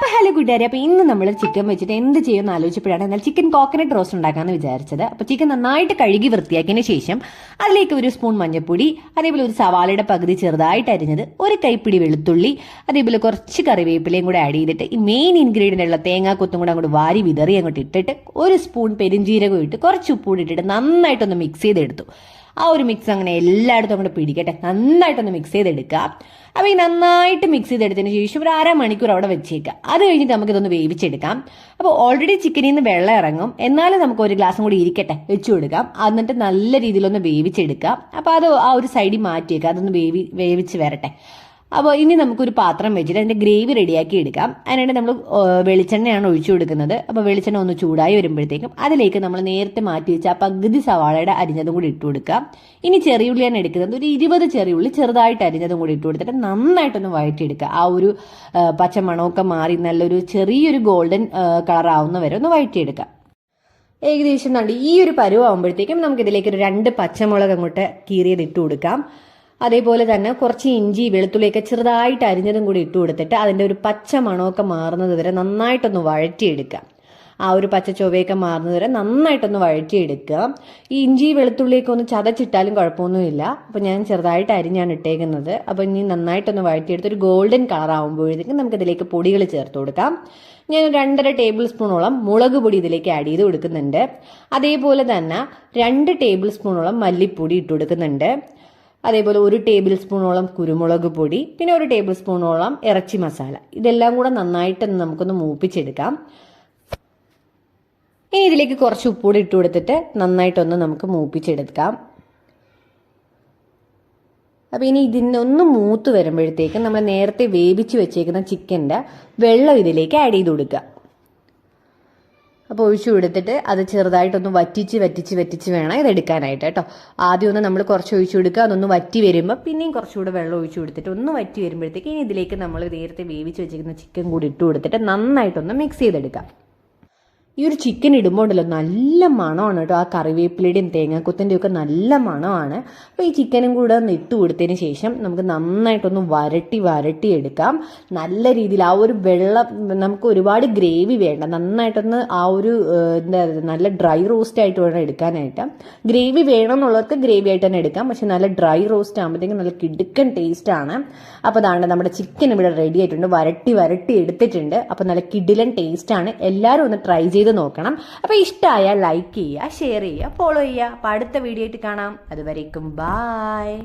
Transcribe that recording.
അപ്പൊ ഹലോ കൂട്ടുകാരി അപ്പൊ ഇന്ന് നമ്മൾ ചിക്കൻ വെച്ചിട്ട് എന്ത് ചെയ്യുമെന്ന് ആലോചിച്ചപ്പോഴാണ് എന്നാൽ ചിക്കൻ കോക്കനട്ട് റോസ്റ്റ് ഉണ്ടാക്കാന്ന് വിചാരിച്ചത്. അപ്പൊ ചിക്കൻ നന്നായിട്ട് കഴുകി വൃത്തിയാക്കിയതിന് ശേഷം അതിലേക്ക് ഒരു സ്പൂൺ മഞ്ഞൾപ്പൊടി അതേപോലെ ഒരു സവാളയുടെ പകുതി ചെറുതായിട്ട് അരിഞ്ഞത് ഒരു കൈപ്പിടി വെളുത്തുള്ളി അതേപോലെ കുറച്ച് കറിവേപ്പിലയും കൂടെ ആഡ് ചെയ്തിട്ട് ഈ മെയിൻ ഇൻഗ്രീഡിയന്റ് ഉള്ള തേങ്ങാക്കൊത്തും കൂടെ അങ്ങോട്ട് വാരി വിതറി അങ്ങോട്ട് ഇട്ടിട്ട് ഒരു സ്പൂൺ പെരിഞ്ജീരകം ഇട്ട് കുറച്ച് ഉപ്പൂടി ഇട്ടിട്ട് നന്നായിട്ടൊന്ന് മിക്സ് ചെയ്തെടുത്തു. ആ ഒരു മിക്സ് അങ്ങനെ എല്ലായിടത്തും അങ്ങോട്ട് പിടിക്കട്ടെ. നന്നായിട്ടൊന്ന് മിക്സ് ചെയ്തെടുക്കുക അപ്പോൾ ഈ നന്നായിട്ട് മിക്സ് ചെയ്തെടുത്തതിന് ശേഷം ഒരു അരമണിക്കൂർ അവിടെ വെച്ചേക്കുക അത് കഴിഞ്ഞിട്ട് നമുക്കിതൊന്ന് വേവിച്ചെടുക്കാം. അപ്പോൾ ഓൾറെഡി ചിക്കനിൽ നിന്ന് വെള്ളം ഇറങ്ങും. എന്നാലും നമുക്ക് ഒരു ഗ്ലാസും കൂടി ഇരിക്കട്ടെ. വെച്ചു കൊടുക്കാം. എന്നിട്ട് നല്ല രീതിയിലൊന്ന് വേവിച്ചെടുക്കാം. അപ്പോൾ അത് ആ ഒരു സൈഡിൽ മാറ്റിയേക്കാം. അതൊന്ന് വേവി വേവിച്ച് വരട്ടെ. അപ്പോൾ ഇനി നമുക്കൊരു പാത്രം വെച്ചിട്ട് അതിന്റെ ഗ്രേവി റെഡിയാക്കി എടുക്കാം. അതിനായിട്ട് നമ്മൾ വെളിച്ചെണ്ണയാണ് ഒഴിച്ചു കൊടുക്കുന്നത്. അപ്പോൾ വെളിച്ചെണ്ണ ഒന്ന് ചൂടായി വരുമ്പോഴത്തേക്കും അതിലേക്ക് നമ്മൾ നേരത്തെ മാറ്റി വെച്ച പകുതി സവാളയുടെ അരിഞ്ഞതും കൂടി ഇട്ട് കൊടുക്കാം ഇനി ചെറിയുള്ളിയാണ് എടുക്കുന്നത് ഒരു ഇരുപത് ചെറിയുള്ളി ചെറുതായിട്ട് അരിഞ്ഞതും കൂടി ഇട്ട് കൊടുത്തിട്ട് നന്നായിട്ടൊന്ന് വഴറ്റിയെടുക്കുക. ആ ഒരു പച്ച പച്ചമണമൊക്കെ മാറി നല്ലൊരു ചെറിയൊരു ഗോൾഡൻ കളർ ആവുന്ന വരെ ഒന്ന് വഴറ്റിയെടുക്കാം ഏകദേശം നല്ല ഈ ഒരു പരുവാകുമ്പോഴത്തേക്കും നമുക്ക് ഇതിലേക്ക് ഒരു രണ്ട് പച്ചമുളക് അങ്ങോട്ട് കീറിയത് ഇട്ട് കൊടുക്കാം. അതേപോലെ തന്നെ കുറച്ച് ഇഞ്ചി വെളുത്തുള്ളിയൊക്കെ ചെറുതായിട്ട് അരിഞ്ഞതും കൂടി ഇട്ട് കൊടുത്തിട്ട് അതിന്റെ ഒരു പച്ച മണമൊക്കെ മാറുന്നത് വരെ നന്നായിട്ടൊന്ന് വഴറ്റിയെടുക്കാം ആ ഒരു പച്ച ചൊവ്വയൊക്കെ മാറുന്നത് വരെ നന്നായിട്ടൊന്ന് വഴറ്റിയെടുക്കുക. ഈ ഇഞ്ചി വെളുത്തുള്ളിയൊക്കെ ഒന്ന് ചതച്ചിട്ടാലും കുഴപ്പമൊന്നുമില്ല. അപ്പോൾ ഞാൻ ചെറുതായിട്ട് അരിഞ്ഞാണ് ഇട്ടേക്കുന്നത്. അപ്പോൾ ഇനി നന്നായിട്ടൊന്ന് വഴറ്റിയെടുത്ത് ഒരു ഗോൾഡൻ കളർ ആകുമ്പോഴത്തേക്കും നമുക്ക് ഇതിലേക്ക് പൊടികൾ ചേർത്ത് കൊടുക്കാം. ഞാൻ രണ്ടര ടേബിൾ സ്പൂണോളം മുളക് പൊടി ഇതിലേക്ക് ആഡ് ചെയ്ത് കൊടുക്കുന്നുണ്ട്. അതേപോലെ തന്നെ രണ്ട് ടേബിൾ സ്പൂണോളം മല്ലിപ്പൊടി ഇട്ട് കൊടുക്കുന്നുണ്ട്. അതേപോലെ ഒരു ടേബിൾ സ്പൂണോളം കുരുമുളക് പൊടി പിന്നെ ഒരു ടേബിൾ സ്പൂണോളം ഇറച്ചി മസാല. ഇതെല്ലാം കൂടെ നന്നായിട്ട് നമുക്കൊന്ന് മൂപ്പിച്ചെടുക്കാം. ഇനി ഇതിലേക്ക് കുറച്ച് ഉപ്പൂടി ഇട്ട് കൊടുത്തിട്ട് നന്നായിട്ടൊന്ന് നമുക്ക് മൂപ്പിച്ചെടുക്കാം. അപ്പോൾ ഇനി ഇതിനൊന്ന് മൂത്ത് വരുമ്പോഴത്തേക്കും നമ്മൾ നേരത്തെ വേവിച്ച് വെച്ചേക്കുന്ന ചിക്കന്റെ വെള്ളം ഇതിലേക്ക് ആഡ് ചെയ്ത് കൊടുക്കുക. അപ്പോൾ ഒഴിച്ചു കൊടുത്തിട്ട് അത് ചെറുതായിട്ടൊന്ന് വറ്റിച്ച് വറ്റിച്ച് വറ്റിച്ച് വേണം ഇത് എടുക്കാനായിട്ട് കേട്ടോ. ആദ്യം ഒന്ന് നമ്മൾ കുറച്ച് ഒഴിച്ചു കൊടുക്കുക. അതൊന്ന് വറ്റി വരുമ്പോൾ പിന്നെയും കുറച്ചുകൂടെ വെള്ളം ഒഴിച്ചു കൊടുത്തിട്ട് ഒന്ന് വറ്റി വരുമ്പോഴത്തേക്ക് ഇനി ഇതിലേക്ക് നമ്മൾ നേരത്തെ വേവിച്ച് വെച്ചിരിക്കുന്ന ചിക്കൻ കൂടി ഇട്ട് കൊടുത്തിട്ട് നന്നായിട്ടൊന്ന് മിക്സ് ചെയ്തെടുക്കാം. ഈ ഒരു ചിക്കൻ ഇടുമ്പോൾ ഉണ്ടല്ലോ നല്ല മണമാണ് കേട്ടോ. ആ കറിവേപ്പിലയുടെയും തേങ്ങാക്കുത്തിന്റെയും ഒക്കെ നല്ല മണമാണ്. അപ്പോൾ ഈ ചിക്കനും കൂടെ ഒന്ന് ഇട്ട് കൊടുത്തതിന് ശേഷം നമുക്ക് നന്നായിട്ടൊന്ന് വരട്ടി വരട്ടി എടുക്കാം. നല്ല രീതിയിൽ ആ ഒരു വെള്ളം നമുക്ക് ഒരുപാട് ഗ്രേവി വേണ്ട. നന്നായിട്ടൊന്ന് ആ ഒരു എന്താ നല്ല ഡ്രൈ റോസ്റ്റ് ആയിട്ട് വേണം എടുക്കാനായിട്ട്. ഗ്രേവി വേണം എന്നുള്ളവർക്ക് ഗ്രേവി ആയിട്ട് തന്നെ എടുക്കാം. പക്ഷെ നല്ല ഡ്രൈ റോസ്റ്റ് ആകുമ്പോഴത്തേക്കും നല്ല കിടുക്കൻ ടേസ്റ്റ് ആണ്. അപ്പോൾ അതാണ് നമ്മുടെ ചിക്കൻ ഇവിടെ റെഡി ആയിട്ടുണ്ട്. വരട്ടി വരട്ടി എടുത്തിട്ടുണ്ട്. അപ്പോൾ നല്ല കിടിലൻ ടേസ്റ്റ് ആണ്. എല്ലാവരും ഒന്ന് ട്രൈ ചെയ്ത് നോക്കണം. അപ്പോൾ ഇഷ്ടമായാൽ ലൈക്ക് ചെയ്യുക ഷെയർ ചെയ്യുക ഫോളോ ചെയ്യുക. അപ്പോൾ അടുത്ത വീഡിയോ ആയിട്ട് കാണാം. അതുവരേക്കും ബായ്